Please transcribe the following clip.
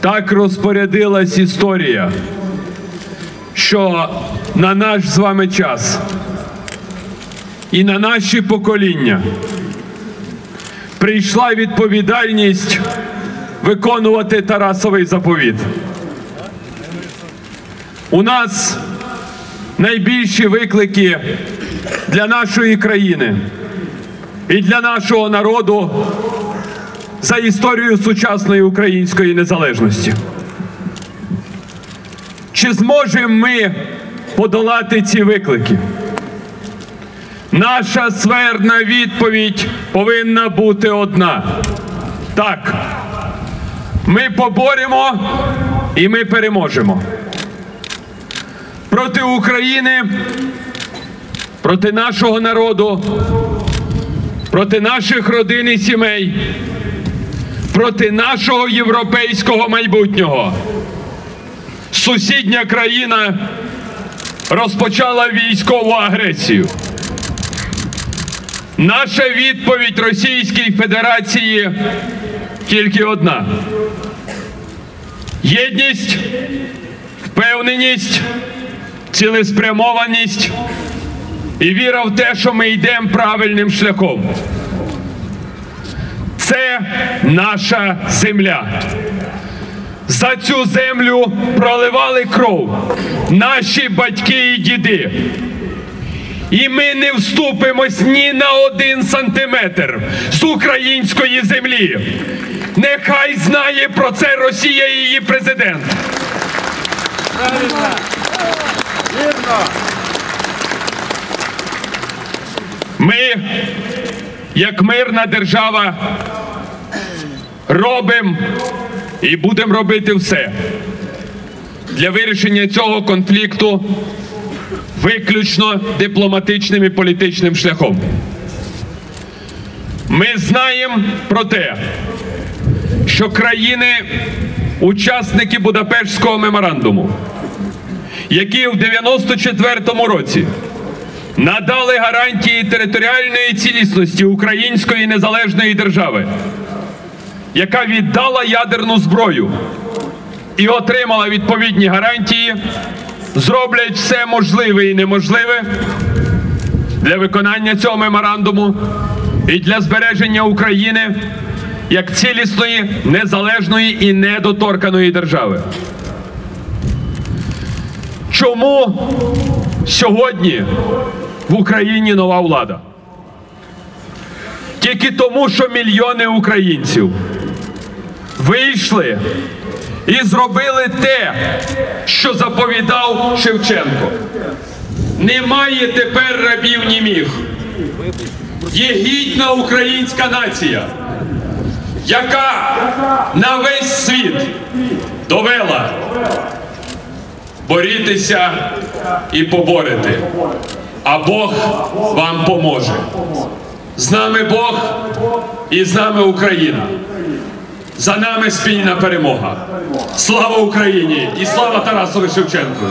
Так розпорядилась історія, що на наш з вами час і на наші покоління прийшла відповідальність виконувати Тарасовий заповіт. У нас найбільші виклики для нашої країни і для нашого народу за історію сучасної української незалежності. Чи зможемо ми подолати ці виклики? Наша свердна відповідь повинна бути одна. Так, ми поборемо і ми переможемо. Проти України, проти нашого народу, проти наших родин і сімей, проти нашого європейського майбутнього. Сусідня країна розпочала військову агресію. Наша відповідь Російській Федерації тільки одна: єдність, впевненість, цілеспрямованість і віра в те, що ми йдемо правильним шляхом. Це наша земля. За цю землю проливали кров наші батьки і діди. І ми не вступимось ні на один сантиметр з української землі. Нехай знає про це Росія і її президент. Ми, як мирна держава, робимо і будемо робити все для вирішення цього конфлікту виключно дипломатичним і політичним шляхом. Ми знаємо про те, що країни, учасники Будапештського меморандуму, які в 94-му році надали гарантії територіальної цілісності Української незалежної держави, яка віддала ядерну зброю і отримала відповідні гарантії, зроблять все можливе і неможливе для виконання цього меморандуму і для збереження України як цілісної, незалежної і недоторканої держави. Чому сьогодні в Україні нова влада? Тільки тому, що мільйони українців вийшли і зробили те, що заповідав Шевченко. Немає тепер рабів німіх. Є гідна українська нація, яка на весь світ довела борітися і поборити. А Бог вам поможе. З нами Бог і з нами Україна. За нами спільна перемога. Слава Україні і слава Тарасові Шевченку!